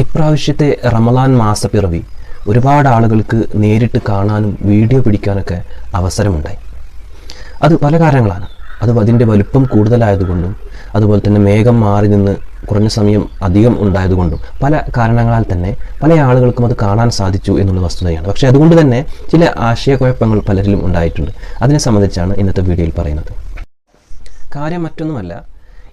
ഇപ്രാവശ്യത്തെ റമലാൻ മാസപ്പിറവി ഒരുപാട് ആളുകൾക്ക് നേരിട്ട് കാണാനും വീഡിയോ പിടിക്കാനൊക്കെ അവസരമുണ്ടായി. അത് പല കാരണങ്ങളാണ്. അത് അതിന്റെ വലുപ്പം കൂടുതലായതുകൊണ്ടും അതുപോലെ തന്നെ മേഘം മാറി നിന്ന് കുറഞ്ഞ സമയം അധികം ഉണ്ടായതുകൊണ്ടും പല കാരണങ്ങളാൽ തന്നെ പല ആളുകൾക്കും അത് കാണാൻ സാധിച്ചു എന്നുള്ള വസ്തുതയാണ്. പക്ഷേ അതുകൊണ്ട് തന്നെ ചില ആശയക്കുഴപ്പങ്ങൾ പലരിലും ഉണ്ടായിട്ടുണ്ട്. അതിനെ സംബന്ധിച്ചാണ് ഇന്നത്തെ വീഡിയോയിൽ പറയുന്നത്. കാര്യം മറ്റൊന്നുമല്ല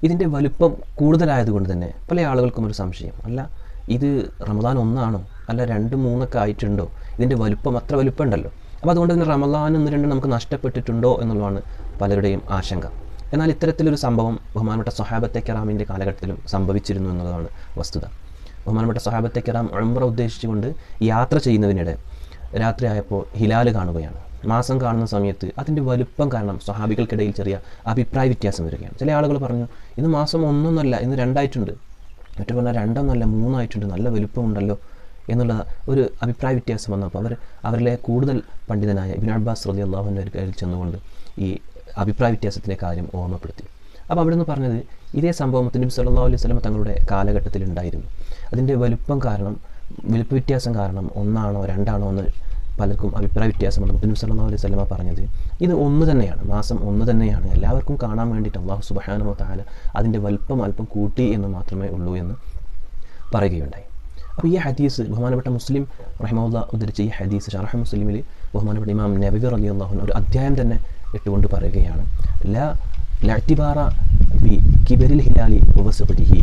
ഇതിന്റെ വലുപ്പം കൂടുതലായതുകൊണ്ട് തന്നെ പല ആളുകൾക്കും ഒരു സംശയം. അല്ല ഇത് റമദാൻ ഒന്നാണോ? അല്ല രണ്ട് മൂന്നൊക്കെ ആയിട്ടുണ്ടോ? ഇതിന്റെ വലുപ്പം അത്ര വലുപ്പം ഉണ്ടല്ലോ അപ്പോൾ അതുകൊണ്ട് തന്നെ റമദാൻ ഒന്ന് രണ്ട് നമുക്ക് നഷ്ടപ്പെട്ടിട്ടുണ്ടോ എന്നുള്ളതാണ് പലരുടെയും ആശങ്ക. എന്നാൽ ഇത്തരത്തിലൊരു സംഭവം ബഹുമാനപ്പെട്ട സൊഹാബത്തെ കറാമിന്റെ കാലഘട്ടത്തിലും സംഭവിച്ചിരുന്നു എന്നുള്ളതാണ് വസ്തുത. ബഹുമാനപ്പെട്ട സൊഹാബത്തെ കറാം ഉംറ ഉദ്ദേശിച്ചുകൊണ്ട് യാത്ര ചെയ്യുന്നതിനിടെ രാത്രിയായപ്പോൾ ഹിലാൽ കാണുകയാണ്. മാസം കാണുന്ന സമയത്ത് അതിന്റെ വലുപ്പം കാരണം സ്വഹാബികൾക്കിടയിൽ ചെറിയ അഭിപ്രായ വ്യത്യാസം വരികയാണ്. ചില ആളുകൾ പറഞ്ഞു ഇന്ന് മാസം ഒന്നൊന്നല്ല ഇന്ന് രണ്ടായിട്ടുണ്ട്. മറ്റു പറഞ്ഞാൽ രണ്ടൊന്നല്ല മൂന്നായിട്ടുണ്ട് നല്ല വലുപ്പമുണ്ടല്ലോ എന്നുള്ള ഒരു അഭിപ്രായ വ്യത്യാസം വന്നപ്പോൾ അവർ അവരിലെ കൂടുതൽ പണ്ഡിതനായ ഇബിൻ അബ്ബാസ് റതി അള്ളാഹുവിന്റെ കയ്യിൽ ചെന്നുകൊണ്ട് ഈ അഭിപ്രായ വ്യത്യാസത്തിന്റെ കാര്യം ഓർമ്മപ്പെടുത്തി. അപ്പോൾ അവിടെ നിന്ന് പറഞ്ഞത് ഇതേ സംഭവം നബി സല്ലല്ലാഹു അലൈഹി സ്വലം തങ്ങളുടെ കാലഘട്ടത്തിൽ ഉണ്ടായിരുന്നു അതിന്റെ വലുപ്പം കാരണം വലുപ്പ വ്യത്യാസം കാരണം ഒന്നാണോ രണ്ടാണോ എന്ന് പലർക്കും അഭിപ്രായ വ്യത്യാസം വന്നു നബി സല്ലല്ലാഹു അലൈഹി സ്വലമ പറഞ്ഞത് ഇത് ഒന്ന് തന്നെയാണ് മാസം ഒന്ന് തന്നെയാണ്. എല്ലാവർക്കും കാണാൻ വേണ്ടിയിട്ട് അള്ളാഹു സുബ്ഹാനഹു താല അതിന്റെ വലുപ്പം അല്പം കൂട്ടി എന്ന് മാത്രമേ ഉള്ളൂ എന്ന് പറയുകയുണ്ടായി. അപ്പോൾ ഈ ഹദീസ് ബഹുമാനപ്പെട്ട മുസ്ലിം റഹ്മുല്ല ഉദ്ധരിച്ച ഈ ഹദീസ് ഷറഹ മുസ്ലിമിൽ ബഹുമാനപ്പെട്ട ഇമാം നബി അലി അള്ളാഹുൻ ഒരു അധ്യായം തന്നെ ഇട്ടുകൊണ്ട് പറയുകയാണ്. ല ലാറ്റിബാറ ബി കിബരിൽ ഹിലാലി ഉപസഹുരിഹി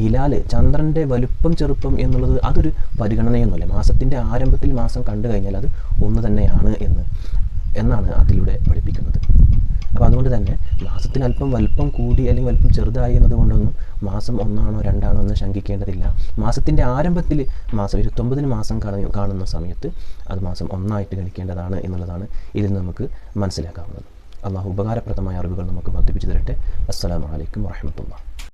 ഹിലാൽ ചന്ദ്രന്റെ വലുപ്പം ചെറുപ്പം എന്നുള്ളത് അതൊരു പരിഗണനയൊന്നുമല്ല. മാസത്തിന്റെ ആരംഭത്തിൽ മാസം കണ്ടു കഴിഞ്ഞാൽ അത് ഒന്ന് തന്നെയാണ് എന്ന് എന്നാണ് അതിലൂടെ പഠിപ്പിക്കുന്നത്. അപ്പോൾ അതുകൊണ്ട് തന്നെ മാസത്തിന് അല്പം വലുപ്പം കൂടി അല്ലെങ്കിൽ വലുപ്പം ചെറുതായി എന്നതുകൊണ്ടൊന്നും മാസം ഒന്നാണോ രണ്ടാണോ എന്ന് ശങ്കിക്കേണ്ടതില്ല. മാസത്തിന്റെ ആരംഭത്തിൽ മാസം ഇരുപത്തൊമ്പതിന് മാസം കാണു കാണുന്ന സമയത്ത് അത് മാസം ഒന്നായിട്ട് ഗണിക്കേണ്ടതാണ് എന്നുള്ളതാണ് ഇതിൽ നമുക്ക് മനസ്സിലാക്കാവുന്നത്. അള്ളാഹു ഉപകാരപ്രദമായ അറിവുകൾ നമുക്ക് വർദ്ധിപ്പിച്ചു തരട്ടെ. അസ്സാം അലൈക്കും വറഹമത്തുള്ള